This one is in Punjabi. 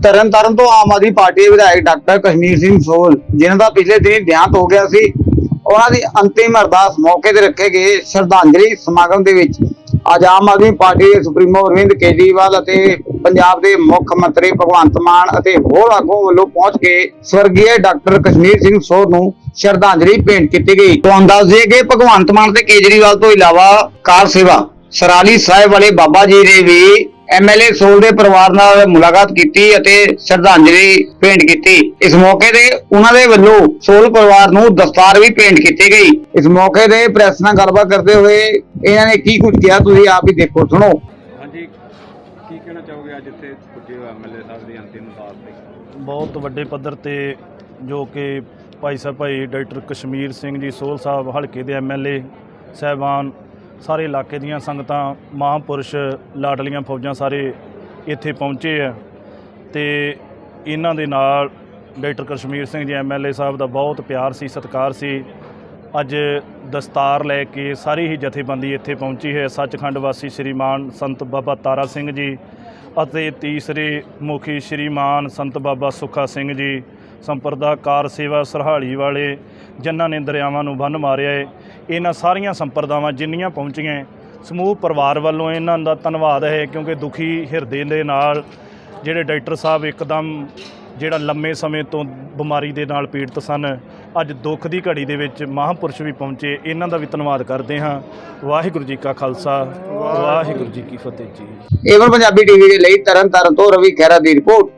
ਤਰਨ ਤਾਰਨ ਤੋਂ ਆਮ ਆਦਮੀ ਪਾਰਟੀ ਦੇ ਵਿਧਾਇਕ ਡਾਕਟਰ ਕਸ਼ਮੀਰ ਸਿੰਘ ਸੋਲ, ਜਿਨ੍ਹਾਂ ਦਾ ਪਿਛਲੇ ਦਿਨੀ ਦੇਹਾਂਤ ਹੋ ਗਿਆ ਸੀ, ਉਹਨਾਂ ਦੀ ਅੰਤਿਮ ਅਰਦਾਸ ਮੌਕੇ ਤੇ ਰੱਖੇ ਗਏ ਸ਼ਰਧਾਂਜਲੀ ਸਮਾਗਮ ਦੇ ਵਿੱਚ। ਅੱਜ ਆਮ ਆਦਮੀ ਪਾਰਟੀ ਦੇ ਸੁਪਰੀਮੋ ਅਰਵਿੰਦ ਕੇਜਰੀਵਾਲ ਅਤੇ ਪੰਜਾਬ ਦੇ ਮੁੱਖ ਮੰਤਰੀ ਭਗਵੰਤ ਮਾਨ ਅਤੇ ਹੋਰ ਆਗੂਆਂ ਵੱਲੋਂ ਪਹੁੰਚ ਕੇ ਸਵਰਗੀ ਡਾਕਟਰ ਕਸ਼ਮੀਰ ਸਿੰਘ ਸੋਲ ਨੂੰ ਸ਼ਰਧਾਂਜਲੀ ਭੇਂਟ ਕੀਤੀ ਗਈ। ਤੁਹਾਨੂੰ ਦੱਸ ਦਈਏ ਕਿ ਭਗਵੰਤ ਮਾਨ ਤੇ ਕੇਜਰੀਵਾਲ ਤੋਂ ਇਲਾਵਾ ਕਾਰ ਸੇਵਾ, ਸਰਾਲੀ ਸਾਹਿਬ ਵਾਲੇ ਬਾਬਾ ਜੀ ਨੇ ਵੀ ਐਮਐਲਏ ਸੋਲ ਦੇ ਪਰਿਵਾਰ ਨਾਲ ਮੁਲਾਕਾਤ ਕੀਤੀ ਅਤੇ ਸ਼ਰਧਾਂਜਲੀ ਭੇਂਟ ਕੀਤੀ। ਇਸ ਮੌਕੇ ਤੇ ਉਹਨਾਂ ਦੇ ਵੱਲੋਂ ਸੋਲ ਪਰਿਵਾਰ ਨੂੰ ਦਸਤਾਰ ਵੀ ਭੇਂਟ ਕੀਤੀ ਗਈ। ਇਸ ਮੌਕੇ ਤੇ ਪ੍ਰੈਸ ਨਾਲ ਗੱਲਬਾਤ ਕਰਦੇ ਹੋਏ ਇਹਨਾਂ ਨੇ ਕੀ ਕੁਝ ਕਿਹਾ ਤੁਸੀਂ ਆਪ ਹੀ ਦੇਖੋ ਸੁਣੋ। ਹਾਂਜੀ ਕੀ ਕਹਿਣਾ ਚਾਹੋਗੇ ਅੱਜ ਇੱਥੇ ਪੁੱਜੇ ਹੋ ਐਮਐਲਏ ਸਾਹਿਬ ਦੀ ਅੰਤਿਮ ਅਰਦਾਸ ਲਈ ਬਹੁਤ ਵੱਡੇ ਪੱਧਰ ਤੇ ਜੋ ਕਿ ਭਾਈ ਸਾਹਿਬ ਭਾਈ ਡਾਕਟਰ ਕਸ਼ਮੀਰ ਸਿੰਘ ਜੀ ਸੋਹਲ ਸਾਹਿਬ ਹਲਕੇ ਦੇ ਐਮਐਲਏ ਸਹਿਬਾਨ ਸਾਰੇ ਇਲਾਕੇ ਦੀਆਂ ਸੰਗਤਾਂ, ਮਹਾਂਪੁਰਸ਼, ਲਾਡਲੀਆਂ ਫੌਜਾਂ ਸਾਰੇ ਇੱਥੇ ਪਹੁੰਚੇ ਆ। ਤੇ ਇਹਨਾਂ ਦੇ ਨਾਲ ਡਾਕਟਰ ਕਸ਼ਮੀਰ ਸਿੰਘ ਜੀ ਐਮਐਲਏ ਸਾਹਿਬ ਦਾ ਬਹੁਤ ਪਿਆਰ ਸੀ, ਸਤਿਕਾਰ ਸੀ। ਅੱਜ ਦਸਤਾਰ ਲੈ ਕੇ ਸਾਰੀ ਹੀ ਜਥੇਬੰਦੀ ਇੱਥੇ ਪਹੁੰਚੀ ਹੈ। ਸੱਚਖੰਡ ਵਾਸੀ ਸ਼੍ਰੀਮਾਨ ਸੰਤ ਬਾਬਾ ਤਾਰਾ ਸਿੰਘ ਜੀ ਅਤੇ ਤੀਸਰੇ ਮੁਖੀ ਸ਼੍ਰੀਮਾਨ ਸੰਤ ਬਾਬਾ ਸੁੱਖਾ ਸਿੰਘ ਜੀ ਸੰਪਰਦਾ ਕਾਰ ਸੇਵਾ ਸਰਹਾਲੀ ਵਾਲੇ, ਜਿਨ੍ਹਾਂ ਨੇ ਦਰਿਆਵਾਂ ਨੂੰ ਬੰਨ ਮਾਰਿਆ ਏ, ਇਹਨਾਂ ਸਾਰੀਆਂ ਸੰਪਰਦਾਵਾਂ ਜਿੰਨੀਆਂ ਪਹੁੰਚੀਆਂ ਸਮੂਹ ਪਰਿਵਾਰ ਵੱਲੋਂ ਇਹਨਾਂ ਦਾ ਧੰਨਵਾਦ ਹੈ ਕਿਉਂਕਿ ਦੁਖੀ ਹਿਰਦੇ ਦੇ ਨਾਲ ਜਿਹੜੇ ਡਾਕਟਰ ਸਾਹਿਬ ਇੱਕਦਮ ਜਿਹੜਾ ਲੰਮੇ ਸਮੇਂ ਤੋਂ ਬਿਮਾਰੀ ਦੇ ਨਾਲ ਪੀੜਤ ਸਨ, ਅੱਜ ਦੁੱਖ ਦੀ ਘੜੀ ਦੇ ਵਿੱਚ ਮਹਾਂਪੁਰਸ਼ ਵੀ ਪਹੁੰਚੇ, ਇਹਨਾਂ ਦਾ ਵੀ ਧੰਨਵਾਦ ਕਰਦੇ ਹਾਂ। ਵਾਹਿਗੁਰੂ ਜੀ ਕਾ ਖਾਲਸਾ, ਵਾਹਿਗੁਰੂ ਜੀ ਕੀ ਫਤਿਹ ਜੀ। ਏਵਨ ਪੰਜਾਬੀ ਟੀਵੀ ਦੇ ਲਈ ਤਰਨ ਤਾਰਨ ਤੋਂ ਰਵੀ ਖਹਿਰਾ ਦੀ ਰਿਪੋਰਟ।